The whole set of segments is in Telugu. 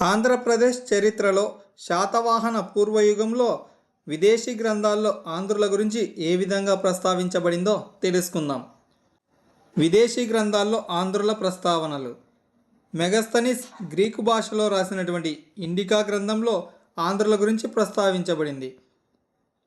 ఆంధ్రప్రదేశ్ చరిత్రలో శాతవాహన పూర్వయుగంలో విదేశీ గ్రంథాల్లో ఆంధ్రుల గురించి ఏ విధంగా ప్రస్తావించబడిందో తెలుసుకుందాం. విదేశీ గ్రంథాల్లో ఆంధ్రుల ప్రస్తావనలు. మెగస్తనిస్ గ్రీకు భాషలో రాసినటువంటి ఇండికా గ్రంథంలో ఆంధ్రుల గురించి ప్రస్తావించబడింది.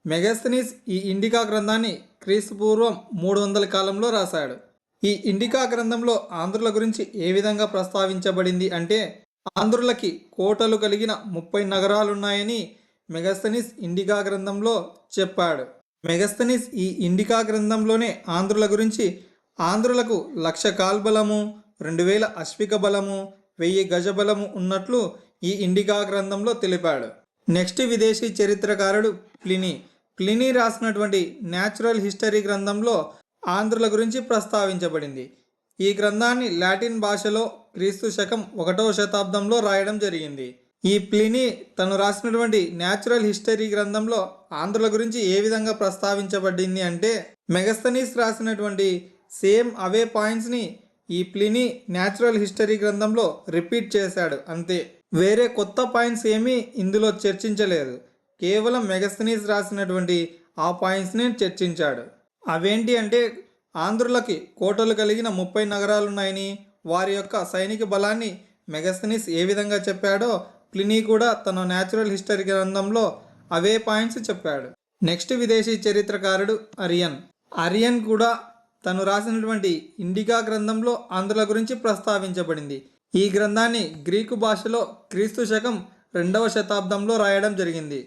మెగస్తనిస్ ఈ ఇండికా గ్రంథాన్ని క్రీస్తు పూర్వం మూడు వందల కాలంలో రాశాడు. ఈ ఇండికా గ్రంథంలో ఆంధ్రుల గురించి ఏ విధంగా ప్రస్తావించబడింది అంటే ఆంధ్రులకి కోటలు కలిగిన ముప్పై నగరాలున్నాయని మెగస్తనీస్ ఇండికా గ్రంథంలో చెప్పాడు. మెగస్తనీస్ ఈ ఇండికా గ్రంథంలోనే ఆంధ్రుల గురించి ఆంధ్రులకు లక్ష కాల్బలము రెండు వేల అశ్విక బలము వెయ్యి గజబలము ఉన్నట్లు ఈ ఇండికా గ్రంథంలో తెలిపాడు. నెక్స్ట్ విదేశీ చరిత్రకారుడు ప్లిని. ప్లిని రాసినటువంటి న్యాచురల్ హిస్టరీ గ్రంథంలో ఆంధ్రుల గురించి ప్రస్తావించబడింది. ఈ గ్రంథాన్ని లాటిన్ భాషలో క్రీస్తు శకం ఒకటవ శతాబ్దంలో రాయడం జరిగింది. ఈ ప్లిని తను రాసినటువంటి న్యాచురల్ హిస్టరీ గ్రంథంలో ఆంధ్రుల గురించి ఏ విధంగా ప్రస్తావించబడింది అంటే మెగస్తనీస్ రాసినటువంటి సేమ్ అవే పాయింట్స్ని ఈ ప్లిని న్యాచురల్ హిస్టరీ గ్రంథంలో రిపీట్ చేశాడు. అంతే. వేరే కొత్త పాయింట్స్ ఏమీ ఇందులో చర్చించలేదు. కేవలం మెగస్తనీస్ రాసినటువంటి ఆ పాయింట్స్ని చర్చించాడు. అవేంటి అంటే ఆంధ్రులకి కోటలు కలిగిన ముప్పై నగరాలున్నాయని వారి యొక్క సైనిక బలాన్ని మెగస్తనీస్ ఏ విధంగా చెప్పాడో ప్లినీ కూడా తన న్యాచురల్ హిస్టరీ గ్రంథంలో అవే పాయింట్స్ చెప్పాడు. నెక్స్ట్ విదేశీ చరిత్రకారుడు అరియన్. అరియన్ కూడా తను రాసినటువంటి ఇండికా గ్రంథంలో ఆంధ్రుల గురించి ప్రస్తావించబడింది. ఈ గ్రంథాన్ని గ్రీకు భాషలో క్రీస్తు శకం రెండవ శతాబ్దంలో రాయడం జరిగింది.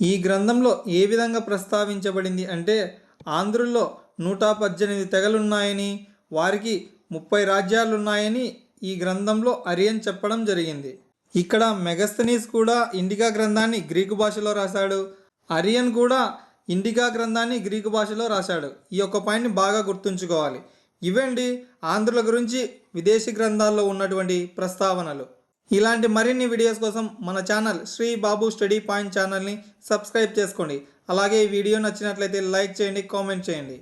ఈ గ్రంథంలో ఏ విధంగా ప్రస్తావించబడింది అంటే ఆంధ్రుల్లో నూట పద్దెనిమిది తెగలున్నాయని వారికి ముప్పై రాజ్యాలున్నాయని ఈ గ్రంథంలో అరియన్ చెప్పడం జరిగింది. ఇక్కడ మెగస్తనీస్ కూడా ఇండికా గ్రంథాన్ని గ్రీకు భాషలో రాశాడు. అరియన్ కూడా ఇండికా గ్రంథాన్ని గ్రీకు భాషలో రాశాడు. ఈ యొక్క పాయింట్ని బాగా గుర్తుంచుకోవాలి. ఇవండి ఆంధ్రుల గురించి విదేశీ గ్రంథాల్లో ఉన్నటువంటి ప్రస్తావనలు. ఇలాంటి మరిన్ని వీడియోస్ కోసం మన channel Sri Babu study point ఛానల్ని సబ్స్క్రైబ్ చేసుకోండి. అలాగే ఈ వీడియో నచ్చినట్లయితే లైక్ చేయండి కామెంట్ చేయండి.